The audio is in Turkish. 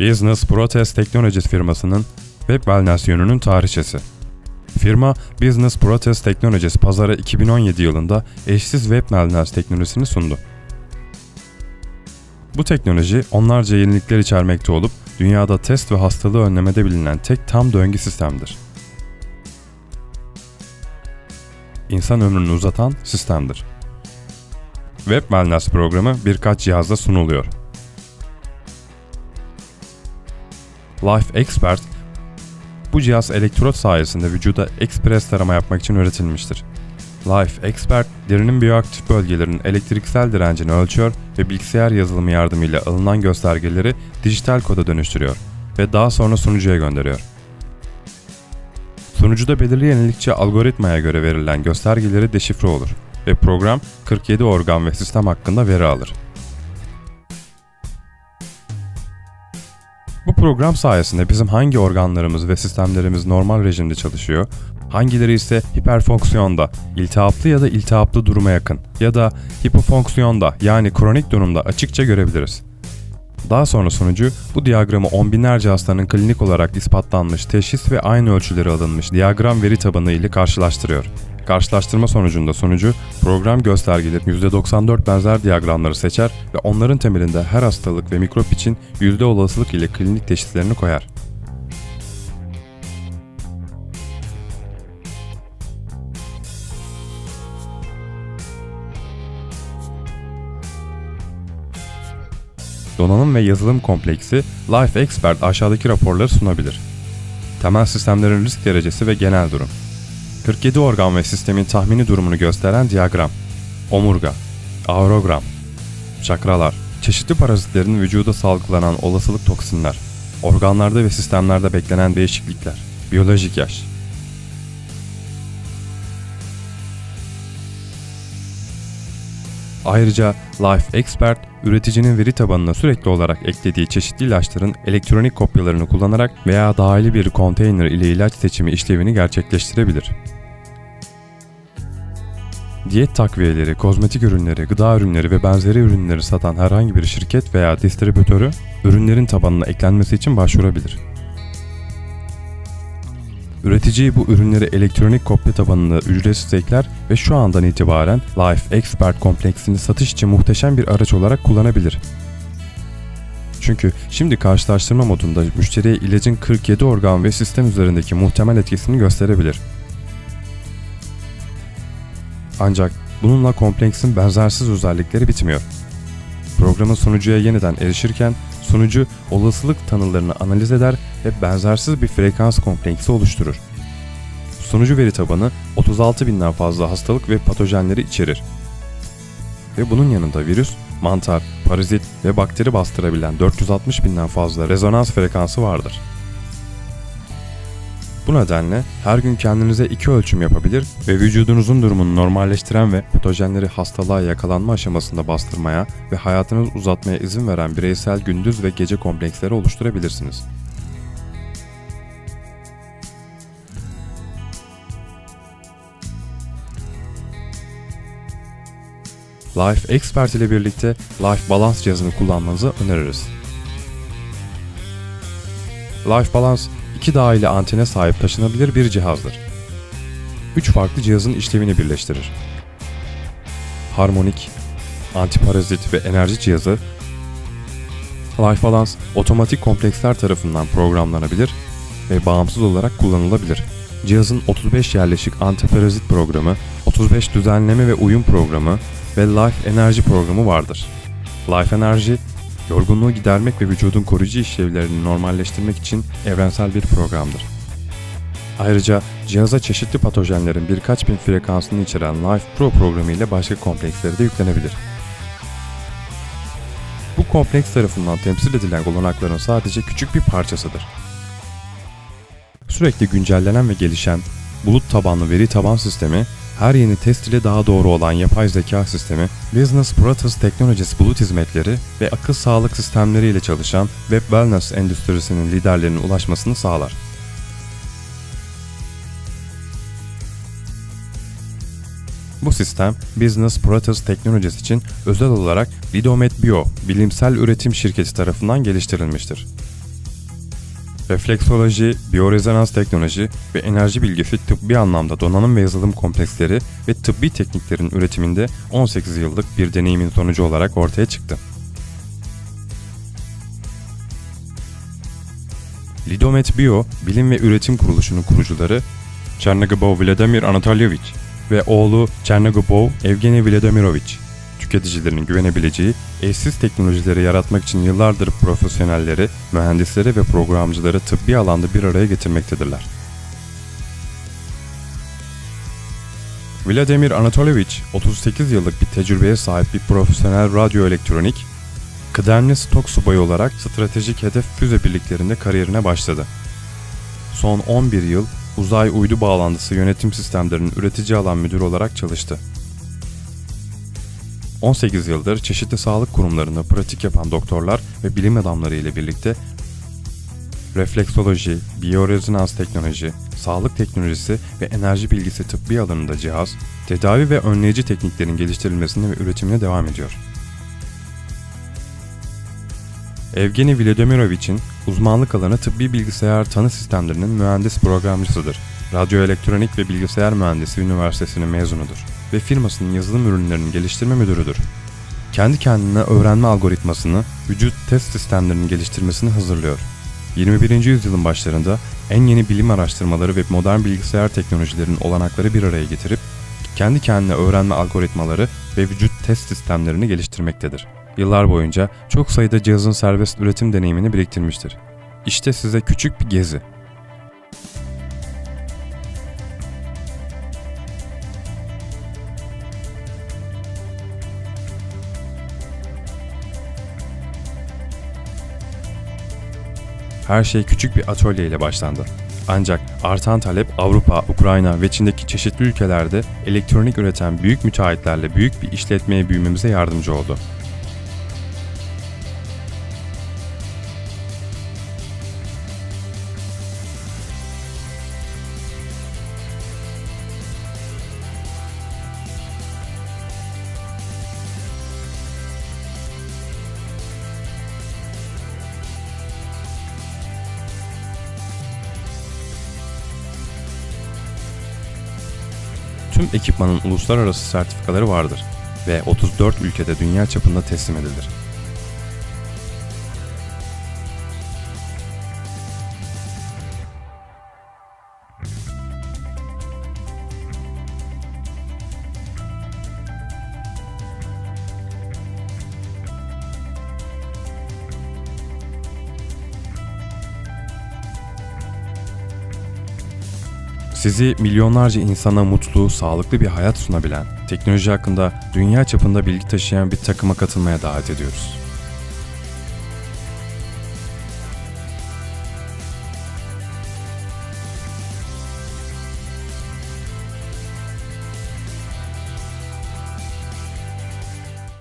Business Process Technologies firmasının web yönünün tarihçesi. Firma Business Process Technologies pazara 2017 yılında eşsiz web wellness teknolojisini sundu. Bu teknoloji onlarca yenilikler içermekte olup dünyada test ve hastalığı önlemede bilinen tek tam döngü sistemdir. İnsan ömrünü uzatan sistemdir. Web Wellness programı birkaç cihazda sunuluyor. Life Expert bu cihaz elektrot sayesinde vücuda ekspres tarama yapmak için üretilmiştir. Life Expert, derinin biyoaktif bölgelerinin elektriksel direncini ölçüyor ve bilgisayar yazılımı yardımıyla alınan göstergeleri dijital koda dönüştürüyor ve daha sonra sunucuya gönderiyor. Sunucuda belirli yenilikçi algoritmaya göre verilen göstergeleri deşifre olur ve program 47 organ ve sistem hakkında veri alır. Program sayesinde bizim hangi organlarımız ve sistemlerimiz normal rejimde çalışıyor, hangileri ise hiperfonksiyonda, iltihaplı ya da iltihaplı duruma yakın ya da hipofonksiyonda yani kronik durumda açıkça görebiliriz. Daha sonra sunucu bu diyagramı on binlerce hastanın klinik olarak ispatlanmış teşhis ve aynı ölçüleri alınmış diyagram veri tabanı ile karşılaştırıyor. Karşılaştırma sonucunda sunucu program göstergeleri %94 benzer diyagramları seçer ve onların temelinde her hastalık ve mikrop için yüzde olasılık ile klinik teşhislerini koyar. Donanım ve yazılım kompleksi Life Expert aşağıdaki raporları sunabilir. Temel sistemlerin risk derecesi ve genel durum. 47 organ ve sistemin tahmini durumunu gösteren diyagram. Omurga, aorogram, çakralar, çeşitli parazitlerin vücuda salgılanan olasılık toksinler, organlarda ve sistemlerde beklenen değişiklikler, biyolojik yaş. Ayrıca Life Expert, üreticinin veri tabanına sürekli olarak eklediği çeşitli ilaçların elektronik kopyalarını kullanarak veya dahili bir konteyner ile ilaç seçimi işlevini gerçekleştirebilir. Diyet takviyeleri, kozmetik ürünleri, gıda ürünleri ve benzeri ürünleri satan herhangi bir şirket veya distribütörü ürünlerin tabanına eklenmesi için başvurabilir. Üretici bu ürünleri elektronik kopya tabanına ücretsiz ekler ve şu andan itibaren Life Expert kompleksini satış için muhteşem bir araç olarak kullanabilir. Çünkü şimdi karşılaştırma modunda müşteriye ilacın 47 organ ve sistem üzerindeki muhtemel etkisini gösterebilir. Ancak bununla kompleksin benzersiz özellikleri bitmiyor. Programın sunucuya yeniden erişirken sunucu olasılık tanılarını analiz eder ve benzersiz bir frekans kompleksi oluşturur. Sunucu veri tabanı 36 binden fazla hastalık ve patojenleri içerir. Ve bunun yanında virüs, mantar, parazit ve bakteri bastırabilen 460 binden fazla rezonans frekansı vardır. Bu nedenle her gün kendinize iki ölçüm yapabilir ve vücudunuzun durumunu normalleştiren ve patojenleri hastalığa yakalanma aşamasında bastırmaya ve hayatınızı uzatmaya izin veren bireysel gündüz ve gece kompleksleri oluşturabilirsiniz. Life Expert ile birlikte Life Balance cihazını kullanmanızı öneririz. Life Balance iki dahili antene sahip taşınabilir bir cihazdır. Üç farklı cihazın işlevini birleştirir. Harmonik, antiparazit ve enerji cihazı Life Balance otomatik kompleksler tarafından programlanabilir ve bağımsız olarak kullanılabilir. Cihazın 35 yerleşik antiparazit programı, 35 düzenleme ve uyum programı ve Life Enerji programı vardır. Life Enerji, yorgunluğu gidermek ve vücudun koruyucu işlevlerini normalleştirmek için evrensel bir programdır. Ayrıca cihaza çeşitli patojenlerin birkaç bin frekansını içeren Life Pro programı ile başka kompleksleri de yüklenebilir. Bu kompleks tarafından temsil edilen olanakların sadece küçük bir parçasıdır. Sürekli güncellenen ve gelişen bulut tabanlı veri taban sistemi, her yeni test ile daha doğru olan yapay zeka sistemi, Business Process Technologies bulut hizmetleri ve akıl sağlık sistemleri ile çalışan Web Wellness endüstrisinin liderlerine ulaşmasını sağlar. Bu sistem Business Process Technologies için özel olarak Videomed Bio bilimsel üretim şirketi tarafından geliştirilmiştir. Refleksoloji, biyorezonans teknoloji ve enerji bilgisi tıbbi anlamda donanım ve yazılım kompleksleri ve tıbbi tekniklerin üretiminde 18 yıllık bir deneyimin sonucu olarak ortaya çıktı. Lidomet Bio, bilim ve üretim kuruluşunun kurucuları Chernigobov Vladimir Anatolyevich ve oğlu Chernigobov Evgeny Vladimirovich, tüketicilerin güvenebileceği eşsiz teknolojileri yaratmak için yıllardır profesyonelleri, mühendisleri ve programcıları tıbbi alanda bir araya getirmektedirler. Vladimir Anatolyevich, 38 yıllık bir tecrübeye sahip bir profesyonel radyoelektronik, kıdemli stok subayı olarak stratejik hedef füze birliklerinde kariyerine başladı. Son 11 yıl uzay uydu bağlantısı yönetim sistemlerinin üretici alan müdürü olarak çalıştı. 18 yıldır çeşitli sağlık kurumlarında pratik yapan doktorlar ve bilim adamları ile birlikte refleksoloji, biyorezonans teknoloji, sağlık teknolojisi ve enerji bilgisi tıbbi alanında cihaz, tedavi ve önleyici tekniklerin geliştirilmesine ve üretimine devam ediyor. Evgeny Vladimirovich'in uzmanlık alanı tıbbi bilgisayar tanı sistemlerinin mühendis programcısıdır. Radyoelektronik ve Bilgisayar Mühendisi Üniversitesi'nin mezunudur ve firmasının yazılım ürünlerinin geliştirme müdürüdür. Kendi kendine öğrenme algoritmasını, vücut test sistemlerinin geliştirmesini hazırlıyor. 21. yüzyılın başlarında en yeni bilim araştırmaları ve modern bilgisayar teknolojilerinin olanakları bir araya getirip kendi kendine öğrenme algoritmaları ve vücut test sistemlerini geliştirmektedir. Yıllar boyunca çok sayıda cihazın serbest üretim deneyimini biriktirmiştir. İşte size küçük bir gezi. Her şey küçük bir atölye ile başlandı. Ancak artan talep Avrupa, Ukrayna ve Çin'deki çeşitli ülkelerde elektronik üreten büyük müteahhitlerle büyük bir işletmeye büyümemize yardımcı oldu. Tüm ekipmanın uluslararası sertifikaları vardır ve 34 ülkede dünya çapında teslim edilir. Sizi milyonlarca insana mutlu, sağlıklı bir hayat sunabilen, teknoloji hakkında dünya çapında bilgi taşıyan bir takıma katılmaya davet ediyoruz.